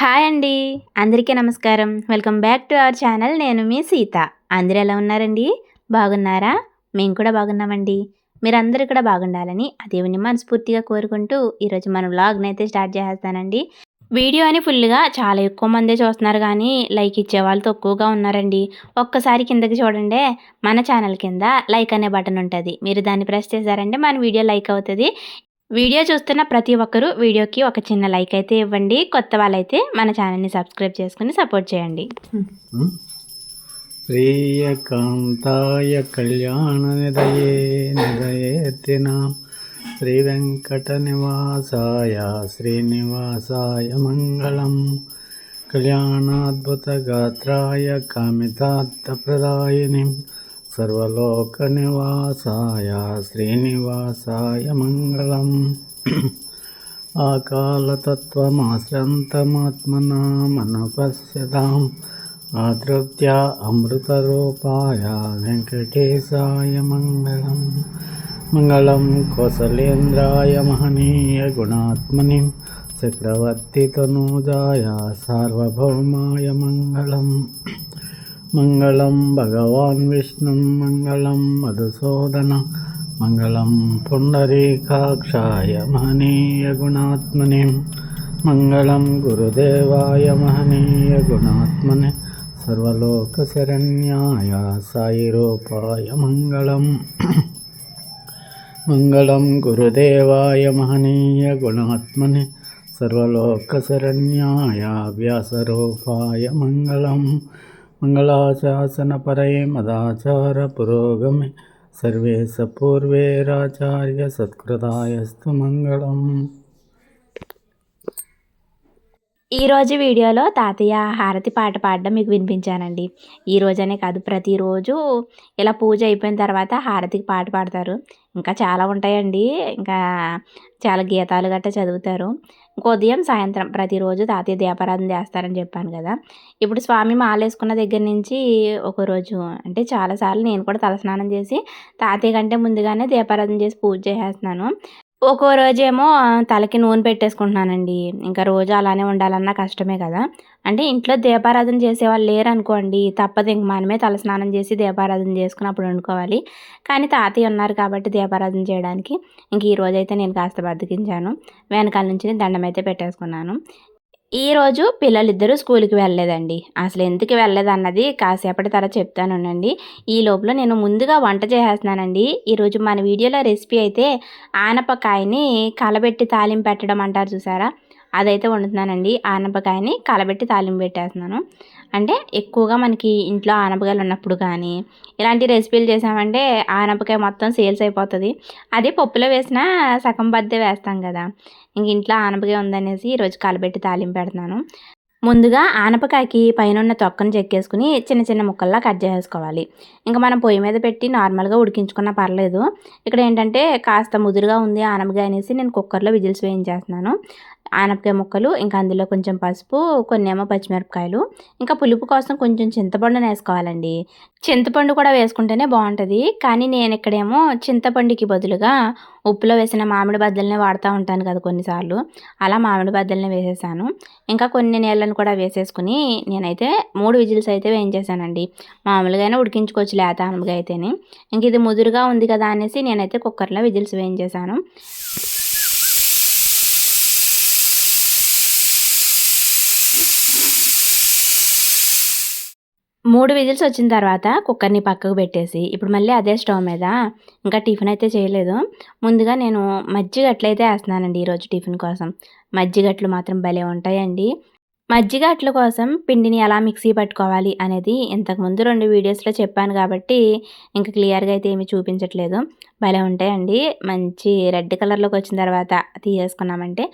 Hi అండి. అందరికీ నమస్కారం. Welcome back to our channel. నేను మీ సీత. అందరూ ఎలా ఉన్నారండి? బాగున్నారా? మేము కూడా బాగున్నామండి. మీరందరూ కూడా బాగుండాలని అదేవిని దేవుని మనస్ఫూర్తిగా కోరుకుంటూ ఈరోజు మన వ్లాగ్ని అయితే స్టార్ట్ చేసేస్తానండి. వీడియో అని ఫుల్గా చాలా ఎక్కువ మందే చూస్తున్నారు కానీ లైక్ ఇచ్చే వాళ్ళు తక్కువగా ఉన్నారండి. ఒక్కసారి కిందకి చూడండి. మన ఛానల్ కింద లైక్ అనే బటన్ ఉంటుంది. మీరు దాన్ని ప్రెస్ చేశారంటే మన వీడియో లైక్ అవుతుంది. వీడియో చూస్తున్న ప్రతి ఒక్కరూ వీడియోకి ఒక చిన్న లైక్ అయితే ఇవ్వండి. కొత్త వాళ్ళైతే మన ఛానల్ని సబ్స్క్రైబ్ చేసుకుని సపోర్ట్ చేయండి. శ్రీయకాంతాయ కళ్యాణ నిదయే నిదయేతిన శ్రీ వెంకట నివాసాయ శ్రీనివాసాయ మంగళం. కళ్యాణాద్భుత గాత్రాయ కామితార్థప్రదాయిని. सर्वलोकनिवासाय श्रीनिवासाय मङ्गलम्। अकालतत्त्वमाश्रन्तमात्मना मनपश्यताम् आदृत्या अमृतरूपाय वेङ्कटेशाय मङ्गलम्। मङ्गलं कौसलेन्द्राय महनीयगुणात्मनि गुणात्मनि सार्वभौमाय मङ्गलम्। मङ्गलं भगवान् विष्णुं मङ्गलं मधुसूदनं मङ्गलं पुण्डरीकाक्षाय महनीयगुणात्मने मङ्गलं गुरुदेवाय महनीयगुणात्मने सर्वलोकशरण्याय साईरूपाय मङ्गलम् मङ्गलं गुरुदेवाय महनीयगुणात्मने सर्वलोकशरण्याय व्यासरूपाय मङ्गलम् మహనీయ గుణాత్మని మంగళాశాసనపరే మదాచార పురోగమి సర్వే సపూర్వేరాచార్య సత్కృతాయస్తు మంగళం ఈరోజు వీడియోలో తాతయ్య హారతి పాట పాడడం మీకు వినిపించానండి. ఈ రోజనే కాదు ప్రతిరోజు ఇలా పూజ అయిపోయిన తర్వాత హారతికి పాట పాడతారు. ఇంకా చాలా ఉంటాయండి. ఇంకా చాలా గీతాలు గట్ట చదువుతారు. ఉదయం సాయంత్రం ప్రతిరోజు తాతయ్య దీపారాధన చేస్తారని చెప్పాను కదా. ఇప్పుడు స్వామి మాలేసుకున్న దగ్గర నుంచి ఒకరోజు అంటే చాలాసార్లు నేను కూడా తలస్నానం చేసి తాతయ్య కంటే ముందుగానే దీపారాధన చేసి పూజ చేసేస్తున్నాను ఒక్కో రోజేమో తలకి నూనె పెట్టేసుకుంటున్నానండి. ఇంకా రోజు అలానే ఉండాలన్నా కష్టమే కదా. అంటే ఇంట్లో దీపారాధన చేసేవాళ్ళు లేరు అనుకోండి తప్పదు. ఇంక మనమే తల స్నానం చేసి దీపారాధన చేసుకుని అప్పుడు వండుకోవాలి. కానీ తాతయ్య ఉన్నారు కాబట్టి దీపారాధన చేయడానికి. ఇంక ఈ రోజైతే నేను కాస్త బతికించాను వెనకాల నుంచి దండం అయితే పెట్టేసుకున్నాను. ఈరోజు పిల్లలిద్దరూ స్కూల్కి వెళ్ళలేదండి. అసలు ఎందుకు వెళ్ళలేదు అన్నది కాసేపటి తర్వాత చెప్తానుండండి ఈ లోపల నేను ముందుగా వంట చేసేస్తున్నానండి. ఈరోజు మన వీడియోలో రెసిపీ అయితే ఆనపకాయని కలబెట్టి తాలింపు పెట్టడం అంటారు చూసారా? అదైతే వండుతున్నానండి. ఆనపకాయని కలబెట్టి తాలింపు పెట్టేస్తున్నాను. అంటే ఎక్కువగా మనకి ఇంట్లో ఆనపకాయలు ఉన్నప్పుడు కానీ ఇలాంటి రెసిపీలు చేసామంటే ఆనపకాయ మొత్తం సేల్స్ అయిపోతుంది. అదే పప్పులో వేసినా సగం బద్దే వేస్తాం కదా. ఇంక ఇంట్లో ఆనపకాయ ఉందనేసి ఈరోజు కలబెట్టి తాలింపు పెడుతున్నాను. ముందుగా ఆనపకాయకి పైన ఉన్న తొక్కను చెక్కేసుకుని చిన్న చిన్న ముక్కల్లా కట్ చేసుకోవాలి ఇంకా మనం పొయ్యి మీద పెట్టి నార్మల్గా ఉడికించుకున్నా పర్లేదు. ఇక్కడ ఏంటంటే కాస్త ముదురుగా ఉంది ఆనపకాయ అనేసి నేను కుక్కర్లో విజిల్స్ వేయించేస్తున్నాను. ఆనపకాయ ముక్కలు ఇంకా అందులో కొంచెం పసుపు కొన్ని ఏమో పచ్చిమిరపకాయలు ఇంకా పులుపు కోసం కొంచెం చింతపండును వేసుకోవాలండి. చింతపండు కూడా వేసుకుంటేనే బాగుంటుంది. కానీ నేను ఇక్కడేమో చింతపండుకి బదులుగా ఉప్పులో వేసిన మామిడి బద్దలనే వాడుతూ ఉంటాను కదా కొన్నిసార్లు. అలా మామిడి బద్దలనే వేసేసాను. ఇంకా కొన్ని నీళ్ళను కూడా వేసేసుకుని నేనైతే మూడు విజిల్స్ అయితే వేయించేసానండి. మామూలుగానే ఉడికించుకోవచ్చు లేత ఆనపకాయ అయితేనే. ఇంక ఇది ముదురుగా ఉంది కదా అనేసి నేనైతే కుక్కర్లో విజిల్స్ వేయించేసాను. మూడు విజిల్స్ వచ్చిన తర్వాత కుక్కర్ని పక్కకు పెట్టేసి ఇప్పుడు మళ్ళీ అదే స్టవ్ మీద ఇంకా టిఫిన్ అయితే చేయలేదు. ముందుగా నేను మజ్జిగట్లయితే వేస్తున్నానండి ఈరోజు టిఫిన్ కోసం. మజ్జిగట్లు మాత్రం భలే ఉంటాయండి. మజ్జిగ అట్ల కోసం పిండిని ఎలా మిక్సీ పట్టుకోవాలి అనేది ఇంతకుముందు రెండు వీడియోస్లో చెప్పాను కాబట్టి ఇంకా క్లియర్గా అయితే ఏమి చూపించట్లేదు. భలే ఉంటాయండి. మంచి రెడ్ కలర్లోకి వచ్చిన తర్వాత తీసేసుకున్నామంటే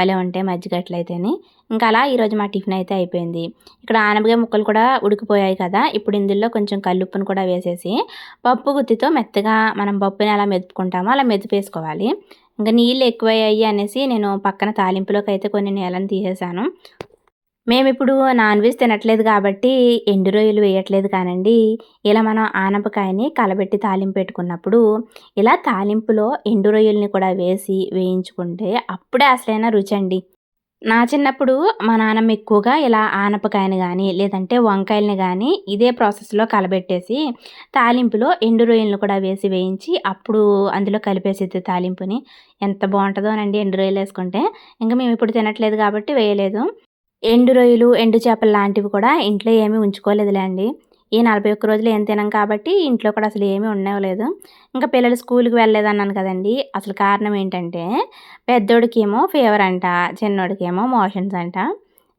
భలే ఉంటాయి మజ్జిగ అట్లయితేని. ఇంకా అలా ఈరోజు మా టిఫిన్ అయితే అయిపోయింది. ఇక్కడ ఆనపకాయ ముక్కలు కూడా ఉడికిపోయాయి కదా. ఇప్పుడు ఇందులో కొంచెం కల్లుప్పును కూడా వేసేసి పప్పు గుత్తితో మెత్తగా మనం పప్పుని ఎలా మెదుపుకుంటామో. అలా మెదిపేసుకోవాలి. ఇంకా నీళ్ళు ఎక్కువయ్యాయి అనేసి నేను పక్కన తాలింపులోకి అయితే కొన్ని నీళ్ళని తీసేసాను. మేమిప్పుడు నాన్ వెజ్ తినట్లేదు కాబట్టి ఎండు రొయ్యలు వేయట్లేదు కానండి ఇలా మనం ఆనపకాయని కలబెట్టి తాలింపు పెట్టుకున్నప్పుడు ఇలా తాలింపులో ఎండు రొయ్యల్ని కూడా వేసి వేయించుకుంటే అప్పుడే అసలైన రుచి అండి నా చిన్నప్పుడు మా నాన్నమ్మ ఎక్కువగా ఇలా ఆనపకాయని కానీ లేదంటే వంకాయలని కానీ ఇదే ప్రాసెస్‌లో కలబెట్టేసి, తాలింపులో ఎండు రొయ్యలను కూడా వేసి వేయించి, అప్పుడు అందులో కలిపేసేది తాలింపుని. ఎంత బాగుంటుందోనండి ఎండు రొయ్యలు వేసుకుంటే ఇంకా మేము ఇప్పుడు తినట్లేదు కాబట్టి వేయలేదు. ఎండు రొయ్యలు, ఎండు చేపలు లాంటివి కూడా ఇంట్లో ఏమీ ఉంచుకోలేదులే అండి. ఈ 41 రోజులు ఏం తినం కాబట్టి ఇంట్లో కూడా అసలు ఏమీ ఉండవలేదు ఇంకా పిల్లలు స్కూల్కి వెళ్ళలేదన్నాను కదండీ! అసలు కారణం ఏంటంటే, పెద్దోడికేమో ఫీవర్ అంట, చిన్నోడికేమో మోషన్స్ అంట.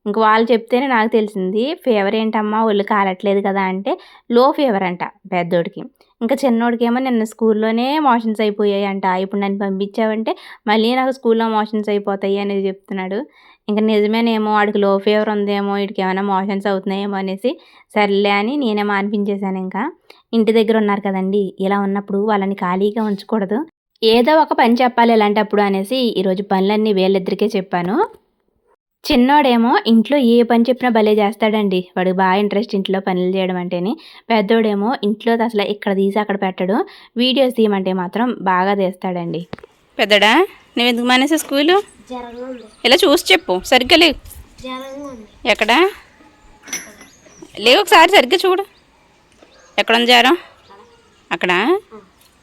ఇంక వాళ్ళు చెప్తేనే నాకు తెలిసింది. ఫీవర్ ఏంటమ్మా ఒళ్ళు కాలట్లేదు కదా! అంటే లో ఫీవర్ అంట పెద్దోడికి. ఇంకా చిన్నోడికేమో నిన్న స్కూల్లోనే మోషన్స్ అయిపోయాయంట. ఇప్పుడు నన్ను పంపించావంటే మళ్ళీ నాకు స్కూల్‌లో మోషన్స్ అయిపోతాయి అనేది చెప్తున్నాడు. ఇంకా నిజమేనేమో వాడికి లో ఫీవర్ ఉందేమో, ఈడికేమైనా మోషన్స్ అవుతున్నాయేమో అనేసి సర్లే అని నేనే మానిపించేశానింకా. ఇంటి దగ్గర ఉన్నారు కదండీ! ఇలా ఉన్నప్పుడు వాళ్ళని ఖాళీగా ఉంచకూడదు. ఏదో ఒక పని చెప్పాలి ఇలాంటప్పుడు అనేసి ఈరోజు పనులన్నీ వీళ్ళిద్దరికే చెప్పాను. చిన్నోడేమో ఇంట్లో ఏ పని చెప్పినా భలే చేస్తాడండి. వాడికి బాగా ఇంట్రెస్ట్ ఇంట్లో పనులు చేయడం అంటేని. పెద్దోడేమో ఇంట్లోది అసలు ఇక్కడ తీసి అక్కడ పెట్టడు. వీడియోస్ తీయమంటే మాత్రం బాగా తీస్తాడండి. పెద్దడా నువ్వెందుకు మానేసా స్కూలు? ఉంది ఇలా చూసి చెప్పు సరిగ్గా లేవు. ఉంది ఎక్కడ? లేవు ఒకసారి సరిగ్గా చూడు. ఎక్కడుంది జ్వరం అక్కడ?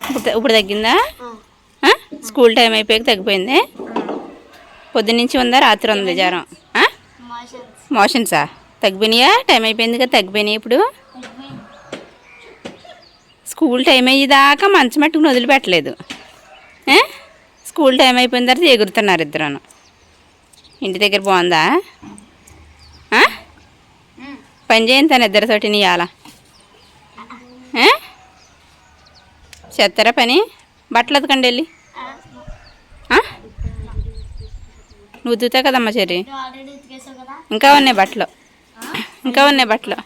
ఇప్పుడు ఇప్పుడు తగ్గిందా? స్కూల్ టైం అయిపోయాక తగ్గిపోయింది? పొద్దున్నుంచి ఉందా? రాత్రి ఉంది జ్వరం? మోషన్స్. తగ్గిపోయినాయా? టైం అయిపోయింది కదా తగ్గిపోయినాయి ఇప్పుడు? స్కూల్ టైం అయ్యేదాకా మంచం మట్టుకుని వదిలిపెట్టలేదు? స్కూల్ టైం అయిపోయిన తర్వాత ఎగురుతున్నారు ఇద్దరును. ఇంటి దగ్గర బాగుందా? పని చేయను తను ఇద్దరితోటి నీయాల చేస్తారా పని? బట్టలు అతకండి వెళ్ళి ఆ? నువ్వు ఉతుకుతావు కదమ్మా చెర్రి? ఇంకా ఉన్నాయి బట్టలు. ఇంకా ఉన్నాయి బట్టలు.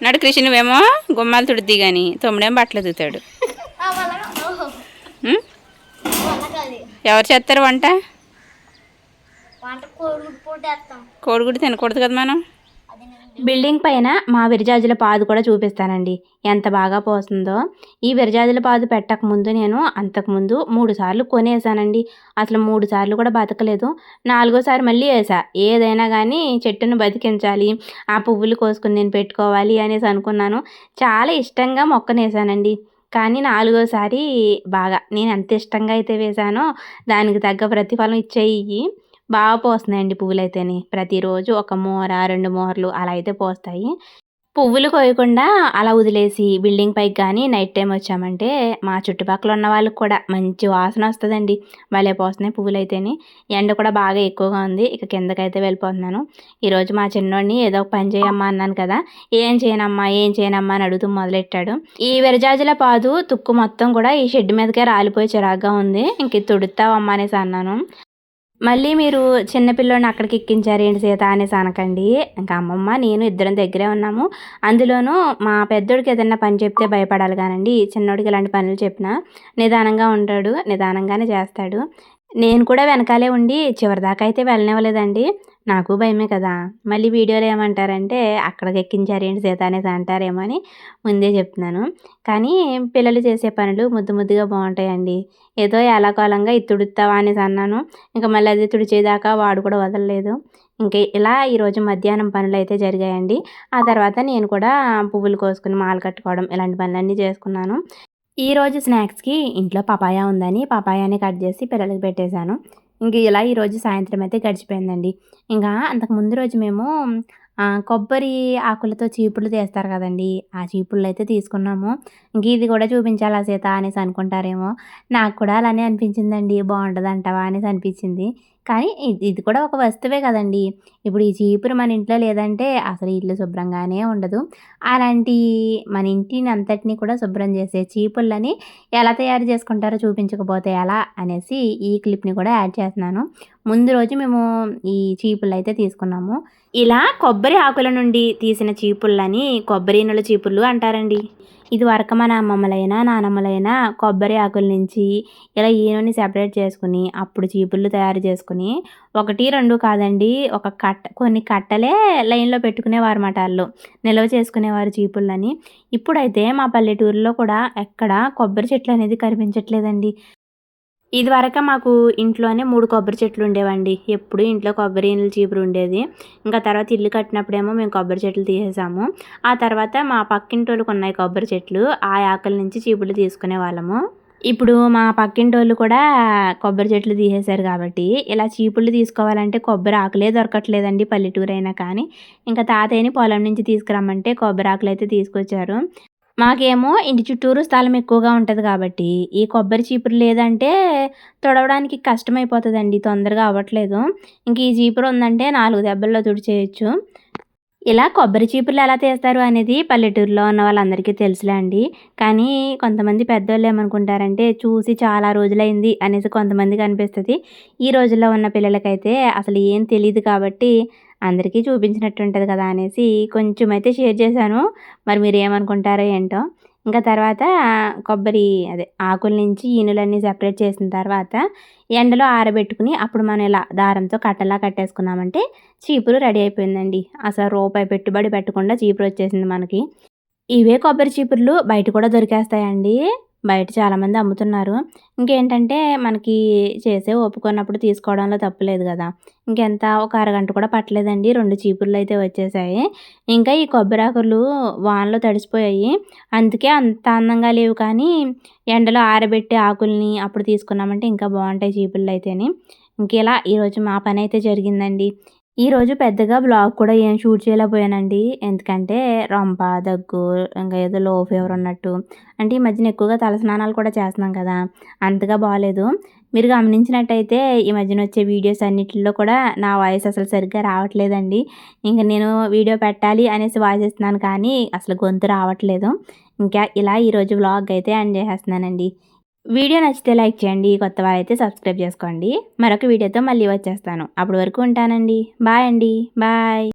నాడు కృషి నువ్వేమో గుమ్మాలు తుడిద్ది కానీ తొమ్మిడేమో బట్టలు వంటకాది ఎవరు చేస్తారు వంట? వంట కోడి పోటేస్తాం కోడిగుడ్డు తినకూడదు కదా మనం? బిల్డింగ్ పైన మా విరజాజుల పాదు కూడా చూపిస్తానండి. ఎంత బాగా పోస్తుందో. ఈ విరజాజుల పాదు పెట్టకముందు నేను అంతకుముందు మూడు సార్లు కొనేసానండి. అసలు మూడు సార్లు కూడా బతకలేదు. నాలుగోసారి మళ్ళీ వేసా ఏదైనా కానీ చెట్టును బతికించాలి. ఆ పువ్వులు కోసుకుని నేను పెట్టుకోవాలి అనేసి అనుకున్నాను. చాలా ఇష్టంగా మొక్కనేసానండి. కానీ నాలుగోసారి బాగా నేను ఎంత ఇష్టంగా అయితే వేశానో దానికి తగ్గ ప్రతిఫలం ఇచ్చేయి బాగా పోస్తున్నాయండి పువ్వులైతేనే ప్రతిరోజు ఒక మోర రెండు మోరలు అలా అయితే పోస్తాయి. పువ్వులు కోయకుండా అలా వదిలేసి బిల్డింగ్ పైకి కానీ నైట్ టైం వచ్చామంటే మా చుట్టుపక్కల ఉన్న వాళ్ళకి కూడా మంచి వాసన వస్తుందండి భలే పోస్తున్నాయి పువ్వులైతేని. ఎండ కూడా బాగా ఎక్కువగా ఉంది. ఇక కిందకైతే వెళ్ళిపోతున్నాను. ఈరోజు మా చిన్నోడిని ఏదో ఒక పని చేయమ్మా అన్నాను కదా! ఏం చేయనమ్మా, ఏం చేయనమ్మా అని అడుగుతూ మొదలెట్టాడు. ఈ విరజాజుల పాదు తుక్కు మొత్తం కూడా ఈ షెడ్ మీదకే రాలిపోయి చిరాగ్గా ఉంది. ఇంక తుడుతావమ్మా అనేసి అన్నాను. మళ్ళీ మీరు చిన్న అక్కడికి అక్కడికి ఎక్కించారేంటి సీత అనేసి అనకండి. ఇంకా అమ్మమ్మ, నేను ఇద్దరం దగ్గరే ఉన్నాము. అందులోనూ మా పెద్దోడికి ఏదైనా పని చెప్తే భయపడాలి కానండి చిన్నోడికి ఇలాంటి పనులు చెప్పినా నిదానంగా ఉంటాడు. నిదానంగానే చేస్తాడు. నేను కూడా వెనకాలే ఉండి చివరిదాకా అయితే వెళ్ళనివ్వలేదండి. నాకు భయమే కదా! మళ్ళీ వీడియోలో ఏమంటారంటే అక్కడికి ఎక్కించారేంటి సీత అనేసి అంటారేమో అని ముందే చెప్తున్నాను. కానీ పిల్లలు చేసే పనులు ముద్దు ముద్దుగా బాగుంటాయండి ఏదో ఎలాకోలంగా ఇది తుడుస్తావా అనేసి అన్నాను. ఇంక మళ్ళీ అది తుడిచేదాకా వాడు కూడా వదలలేదు. ఇంకా ఇలా ఈరోజు మధ్యాహ్నం పనులు అయితే జరిగాయండి. ఆ తర్వాత నేను కూడా పువ్వులు కోసుకుని మాల కట్టుకోవడం ఇలాంటి పనులన్నీ చేసుకున్నాను. ఈరోజు స్నాక్స్‌కి ఇంట్లో పపాయా ఉందని పపాయాని కట్ చేసి పిల్లలకి పెట్టేశాను. ఇంక ఇలా ఈరోజు సాయంత్రం అయితే గడిచిపోయిందండి. ఇంకా అంతకు ముందు రోజు మేము కొబ్బరి ఆకులతో చీపులు తీస్తారు కదండీ! ఆ చీపుర్లయితే తీసుకున్నాము. ఇంక ఇది కూడా చూపించాలా సీత అనేసి అనుకుంటారేమో! నాకు కూడా అలానే అనిపించిందండి. బావుంటదంటావా అనేసి అనిపించింది. కానీ ఇది ఇది కూడా ఒక వస్తువే కదండీ! ఇప్పుడు ఈ చీపురు మన ఇంట్లో లేదంటే అసలు ఇల్లు శుభ్రంగానే ఉండదు. అలాంటి మన ఇంటిని అంతటిని కూడా శుభ్రం చేసే చీపుళ్ళని ఎలా తయారు చేసుకుంటారో చూపించకపోతే ఎలా అనేసి ఈ క్లిప్‌ని కూడా యాడ్ చేస్తున్నాను. ముందు రోజు మేము ఈ చీపుర్లయితే తీసుకున్నాము. ఇలా కొబ్బరి ఆకుల నుండి తీసిన చీపుళ్ళని కొబ్బరి నూల చీపుళ్ళు అంటారండి. ఇదివరకు మన అమ్మమ్మలైనా, నానమ్మలైనా కొబ్బరి ఆకుల నుంచి ఇలా ఈనుని సెపరేట్ చేసుకుని అప్పుడు చీపుళ్ళు తయారు చేసుకుని ఒకటి రెండు కాదండి ఒక కట్ట కొన్ని కట్టలే లైన్‌లో పెట్టుకునేవారు మాట వాళ్ళు నిల్వ చేసుకునేవారు చీపుళ్ళని ఇప్పుడైతే మా పల్లెటూరులో కూడా ఎక్కడ కొబ్బరి చెట్లు అనేది కనిపించట్లేదండి. ఇదివరకు మాకు ఇంట్లోనే మూడు కొబ్బరి చెట్లు ఉండేవండి. ఎప్పుడు ఇంట్లో కొబ్బరి ఇళ్ళ చీపురు ఉండేది. ఇంకా తర్వాత ఇల్లు కట్టినప్పుడేమో మేము కొబ్బరి చెట్లు తీసేసాము. ఆ తర్వాత మా పక్కింటి ఉన్నాయి కొబ్బరి చెట్లు. ఆ ఆకుల నుంచి చీపుర్లు తీసుకునే వాళ్ళము. ఇప్పుడు మా పక్కింటోళ్ళు కూడా కొబ్బరి చెట్లు తీసేశారు కాబట్టి ఇలా చీపుళ్ళు తీసుకోవాలంటే కొబ్బరి ఆకులే దొరకట్లేదండి పల్లెటూరు అయినా కానీ. ఇంకా తాతయ్యని పొలం నుంచి తీసుకురమ్మంటే కొబ్బరి ఆకులు అయితే తీసుకొచ్చారు. మాకేమో ఇంటి చుట్టూరు స్థలం ఎక్కువగా ఉంటుంది కాబట్టి ఈ కొబ్బరి చీపురు లేదంటే తొడవడానికి కష్టమైపోతుందండి తొందరగా అవ్వట్లేదు. ఇంక ఈ చీపురు ఉందంటే నాలుగు దెబ్బల్లో తుడిచేయచ్చు. ఇలా కొబ్బరి చీపుర్లు ఎలా తీస్తారు అనేది పల్లెటూరులో ఉన్న వాళ్ళందరికీ తెలుసులే అండి. కానీ కొంతమంది పెద్దోళ్ళు ఏమనుకుంటారంటే చూసి చాలా రోజులైంది అనేసి కొంతమందికి అనిపిస్తుంది. ఈ రోజుల్లో ఉన్న పిల్లలకైతే అసలు ఏం తెలియదు కాబట్టి అందరికీ చూపించినట్టు ఉంటుంది కదా అనేసి కొంచెం అయితే షేర్ చేశాను. మరి మీరు ఏమనుకుంటారో ఏంటో. ఇంకా తర్వాత కొబ్బరి అదే ఆకుల నుంచి ఈనులన్నీ సెపరేట్ చేసిన తర్వాత ఎండలో ఆరబెట్టుకుని అప్పుడు మనం ఇలా దారంతో కట్టలా కట్టేసుకున్నామంటే చీపురు రెడీ అయిపోయిందండి. అసలు రూపాయి పెట్టుబడి పెట్టకుండా చీపురు వచ్చేసింది మనకి. ఇవే కొబ్బరి చీపుర్లు బయట కూడా దొరికేస్తాయండి. బయట చాలామంది అమ్ముతున్నారు. ఇంకేంటంటే మనకి చేసే ఒప్పుకున్నప్పుడు తీసుకోవడంలో తప్పులేదు కదా. ఇంకెంత ఒక అరగంట కూడా పట్టలేదండి. రెండు చీపుర్లు అయితే వచ్చేసాయి. ఇంకా ఈ కొబ్బరాకులు వానలో తడిసిపోయాయి. అందుకే అంత అందంగా లేవు కానీ ఎండలో ఆరబెట్టే ఆకుల్ని అప్పుడు తీసుకున్నామంటే ఇంకా బాగుంటాయి చీపుర్లు అయితేని. ఇంకెలా ఈరోజు మా పని అయితే జరిగిందండి. ఈరోజు పెద్దగా బ్లాగ్ కూడా ఏం షూట్ చేయలేకపోయానండి. ఎందుకంటే రొంప దగ్గు ఇంకా ఏదో లో ఫీవర్ ఉన్నట్టు అంటే ఈ మధ్యన ఎక్కువగా తలస్నానాలు కూడా చేస్తున్నాం కదా. అంతగా బాగాలేదు మీరు గమనించినట్టయితే ఈ మధ్యన వచ్చే వీడియోస్ అన్నిటిలో కూడా నా వాయిస్ అసలు సరిగ్గా రావట్లేదండి. ఇంకా నేను వీడియో పెట్టాలి అనేసి వాయిస్ ఇస్తున్నాను కానీ అసలు గొంతు రావట్లేదు. ఇంకా ఇలా ఈరోజు వ్లాగ్ అయితే ఎండ్ చేసేస్తున్నానండి. వీడియో నచ్చితే లైక్ చేయండి కొత్త వారైతే సబ్స్క్రైబ్ చేసుకోండి. మరొక వీడియోతో మళ్ళీ వచ్చేస్తాను. అప్పటి వరకు ఉంటానండి. బాయ్ అండి. బాయ్.